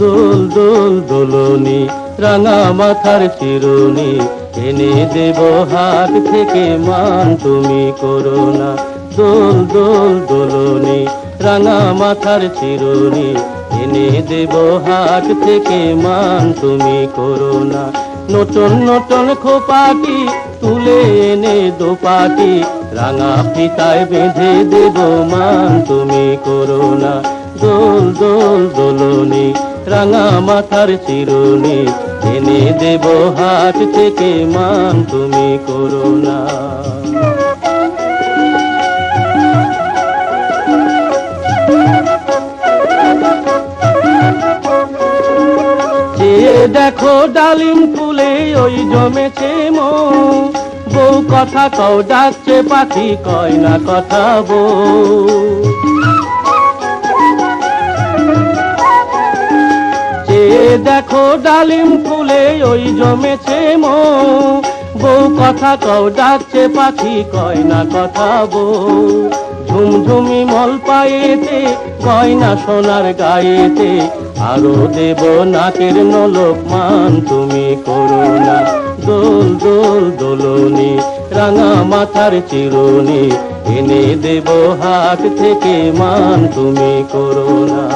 দোল দোল, দোলনি, রাঙা মাথার চিরুনি এনে দেব হাত থেকে মান, তুমি করো না। দোল দোল, দোলনি, রাঙা মাথার চিরুনি এনে দেব হাত থেকে মান, তুমি করো না। নতুন নতুন খোপাটি তুলে এনে দোপাটি, রাঙা পিতায় বেঁধে দেব মান, তুমি করো না। দোল দোল, দোলনি রাঙা মাথার চিরুনি এনে দেব হাত থেকে মান, তুমি করো না। চেয়ে দেখো ডালিম ফুলে ওই জমেছে মো, বউ কথা কও, ডাকছে পাখি, কয় না কথা বউ। ডালিম ফুলে ওই জমেছে মো। বউ কথা কও, ডাকছে পাখি, কয় না কথা বউ। ঝুমঝুমি মল পায়েতে গয়না সোনার গায়েতে। আরও দেব নাকের নলক মান, তুমি করো না। দোল দোল, দোলনি, রাঙা মাথার চিরুনি। এনে দেব হাত থেকে মান, তুমি করো না।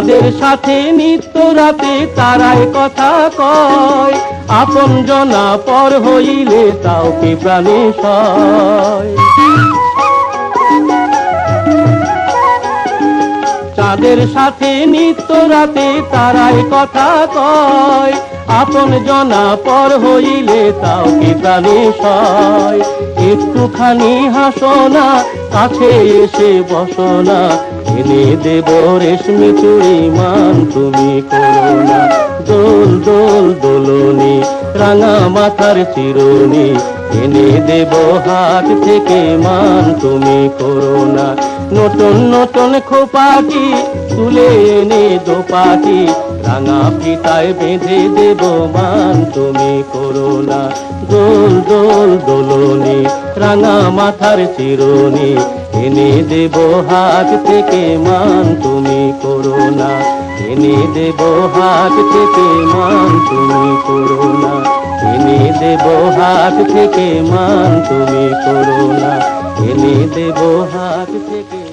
তাদের সাথে নিত্য রাতে তারাই কথা কয়। আপন জনা পর হইলে তাও কি প্রাণী চাঁদের সাথে নিত্য রাতে তারাই কথা কয়। আপন জনা পর হইলে তাও কি প্রাণী সয়? একটুখানি হাসো না কাছে এসে বসো না এনে দেব রেশমি চুড়ি মান, তুমি করোনা দোল দোল, দোলনি, রাঙা মাথার চিরুনি। এনে দেব হাত থেকে মান, তুমি করোনা নতুন নতুন খোপাটি তুলে এনে দোপাটি, রাঙা পিতায় বেঁধে দেব মান, তুমি করোনা দোল দোল, দোলনি, রাঙা মাথার চিরুনি। এনে দেব হাত থেকে মান তুমি করো না এনে দেব হাত থেকে মান তুমি করো না এনে দেব হাত থেকে মান তুমি করো না এনে দেব হাত থেকে